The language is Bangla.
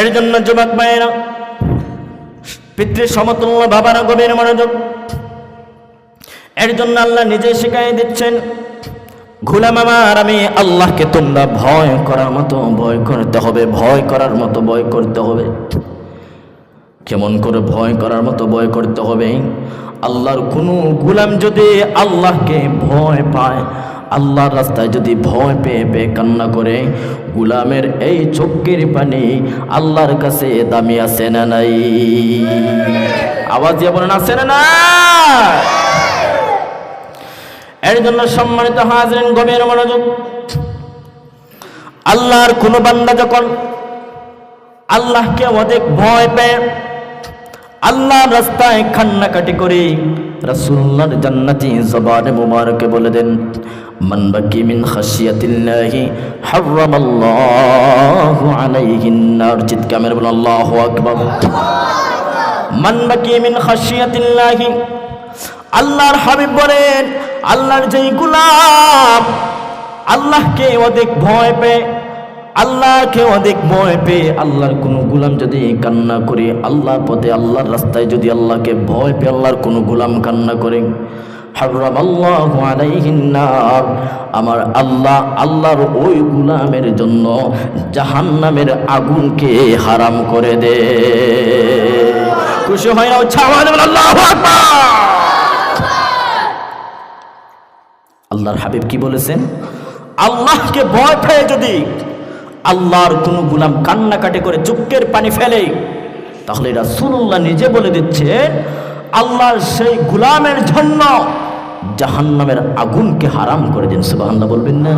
এর জন্য যুবক ভাইয়েরা পিতৃ সমতুল্য বাবারা গভীর মনোযোগ। এর জন্য আল্লাহ নিজে শিখাই দিচ্ছেন ঘুলাম আমার আমি আল্লাহকে তোমরা ভয় করার মতো, ভয় করতে হবে, ভয় করার মতো, ভয় করতে হবে। কেমন করে ভয় করার মতো, ভয় করতে হবে? আল্লাহর কোনো গুলাম যদি আল্লাহকে ভয় পায় আল্লাহর রাস্তায় যদি ভয় পেয়ে পেয়ে কান্না করে, গুলামের এই চোখের পানি আল্লাহর কাছে দামি আছে না নাই? আওয়াজ দিয়ে বলেন, আছে না না এর জন্য সম্মানিত হাজরেন, গভীর মনোযোগ। আল্লাহর কোনো বান্দা যখন আল্লাহকে অধিক ভয় পেয়ে আল্লাহর রাস্তায় কান্নাকাটি করে রাসূলুল্লাহর জান্নাতি জবানে মুবারকে বলে দেন, মান বাকি মিন খাশিয়াতিল্লাহি হারামাল্লাহু আলাইহিন নার। চিৎকার বলে আল্লাহু আকবার। মান বাকি মিন খাশিয়াতিল্লাহি। আল্লাহর হাবিব বলেন, আল্লাহর যেই গুলাম আল্লাহকে অধিক ভয় পেয়ে আল্লাহকে অধিক ভয় পেয়ে আল্লাহর কোনো গুলাম যদি কান্না করে আল্লাহ পথে, আল্লাহর রাস্তায় যদি আল্লাহকে ভয় পেয়ে আল্লাহর কোনো গুলাম কান্না করে হারাম আল্লাহ আলাইহিন্নার আমার আল্লাহ, আল্লাহর ওই গুলামের জন্য জাহান্নামের আগুনকে হারাম করে দে। খুশি হয় না? আল্লাহ আল্লাহর হাবিব কি বলেছেন? আল্লাহকে ভয় পেয়ে যদি আল্লাহর কোনো গুলাম কান্নাকাটি করে চুক্কের পানি ফেলে। তাহলে রাসুল্লাহ নিজে বলে দিচ্ছে, আল্লাহর সেই গুলামের জন্য জাহান্নামের আগুনকে হারাম করে দিন। সুবাহ বলবেন না?